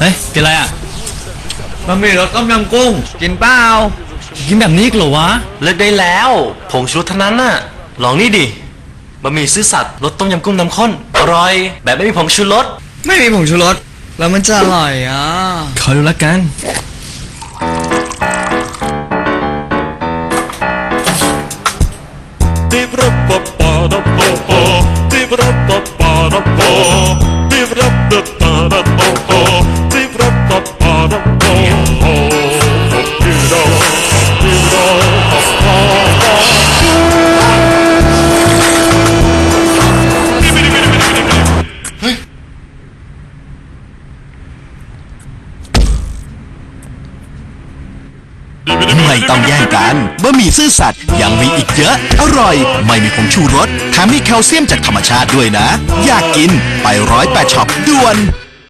เฮ้ยกินอะไรอะบะหมี่รสต้มยำกุ้ง กินเปล่ากินแบบนี้อีกเหรอวะเลิกได้แล้วผงชูรสเท่านั้นน่ะ ลองนี่ดิบะหมี่ซื่อสัตย์รสต้มยำกุ้งน้ำข้น อร่อย แบบไม่มีผงชูรสไม่มีผงชูรสแล้วมันจะอร่อยอะขอดูละกัน ไม่ต้องแย่งกันบะหมี่ซื่อสัตย์ยังมีอีกเยอะ อร่อย ไม่มีผงชูรสแถมมีแคลเซียมจากธรรมชาติด้วยนะ อยากกินไปร้อยแปดช็อปด่วน